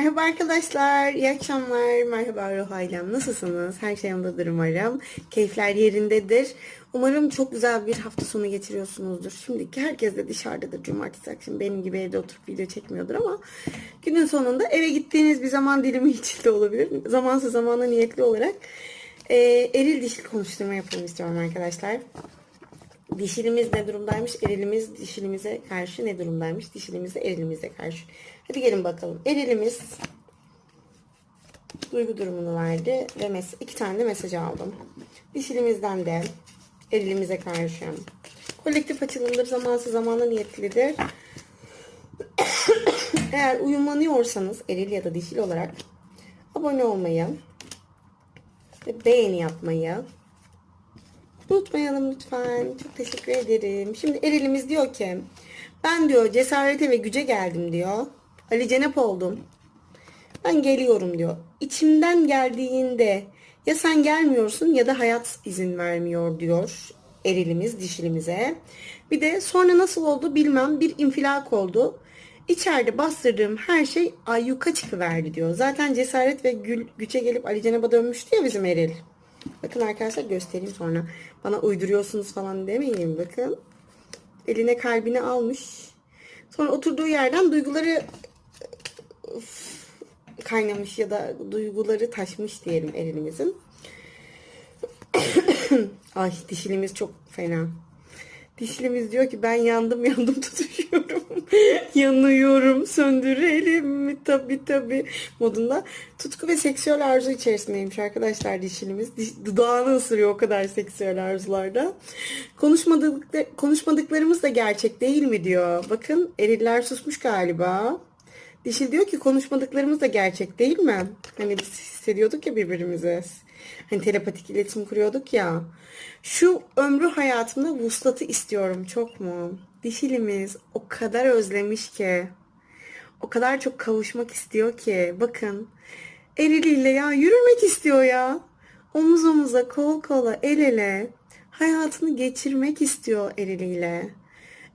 Merhaba arkadaşlar, iyi akşamlar. Merhaba Ruh ailem. Nasılsınız? Her şey yolundadır umarım. Keyifler yerindedir. Umarım çok güzel bir hafta sonu geçiriyorsunuzdur. Şimdiki herkes de dışarıdadır. Cumartesi akşam benim gibi evde oturup video çekmiyordur ama günün sonunda eve gittiğiniz bir zaman dilimi içinde olabilir. Zamansız zamana niyetli olarak e, eril dişil konuşturma yapalım istiyorum arkadaşlar. Dişilimiz ne durumdaymış? Erilimiz dişilimize karşı ne durumdaymış? Dişilimiz de erilimize karşı. Hadi gelin bakalım. Erilimiz duygu durumunu verdi ve mes iki tane de mesaj aldım. Dişilimizden de erilimize karşı. Kolektif açılımdır. Zamansız zamana niyetlidir. Eğer uyumlanıyorsanız eril ya da dişil olarak abone olmayı ve beğeni yapmayı Unutmayalım lütfen. Çok teşekkür ederim. Şimdi Eril'imiz diyor ki ben diyor cesarete ve güce geldim diyor. Ali Cenep oldum. Ben geliyorum diyor. İçimden geldiğinde ya sen gelmiyorsun ya da hayat izin vermiyor diyor erilimiz dişilimize. Bir de sonra nasıl oldu bilmem bir infilak oldu. İçeride bastırdığım her şey ayyuka çıkıverdi diyor. Zaten cesaret ve gül, güce gelip Ali Cenap'a dönmüştü ya bizim Eril. Bakın arkadaşlar göstereyim sonra. Bana uyduruyorsunuz falan demeyin. Bakın. Eline kalbini almış. Sonra oturduğu yerden duyguları ıf, kaynamış ya da duyguları taşmış diyelim elimizin. Ay dişilimiz çok fena. Dişilimiz diyor ki ben yandım yandım tutuşuyorum. Yanıyorum söndürelim mi tabi tabi modunda. Tutku ve seksüel arzu içerisindeymiş arkadaşlar dişilimiz. Diş, dudağını ısırıyor o kadar seksüel arzularda. Konuşmadık, konuşmadıklarımız da gerçek değil mi diyor. Bakın eriller susmuş galiba. Dişil diyor ki konuşmadıklarımız da gerçek değil mi? Hani biz hissediyorduk ya birbirimize. Hani telepatik iletişim kuruyorduk ya. Şu ömrü hayatımda vuslatı istiyorum çok mu? Dişilimiz o kadar özlemiş ki. O kadar çok kavuşmak istiyor ki. Bakın eriliyle ya yürümek istiyor ya. Omuz omuza, kol kola, el ele hayatını geçirmek istiyor eriliyle.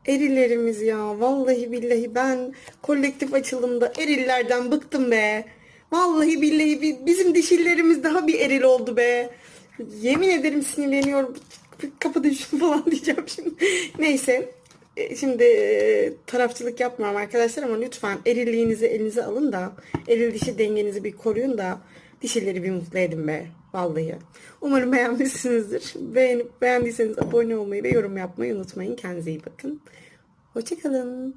Erilerimiz ya vallahi billahi ben kolektif açılımda erillerden bıktım be. Vallahi billahi bi- bizim dişillerimiz daha bir eril oldu be. Yemin ederim sinirleniyorum. Kapatın şunu falan diyeceğim şimdi. Neyse. E, Şimdi e, tarafçılık yapmıyorum arkadaşlar ama lütfen erilliğinizi elinize alın da eril dişi dengenizi bir koruyun da dişileri bir mutlu edin be. Vallahi. Umarım beğenmişsinizdir. Beğenip beğendiyseniz abone olmayı ve yorum yapmayı unutmayın. Kendinize iyi bakın. Hoşçakalın.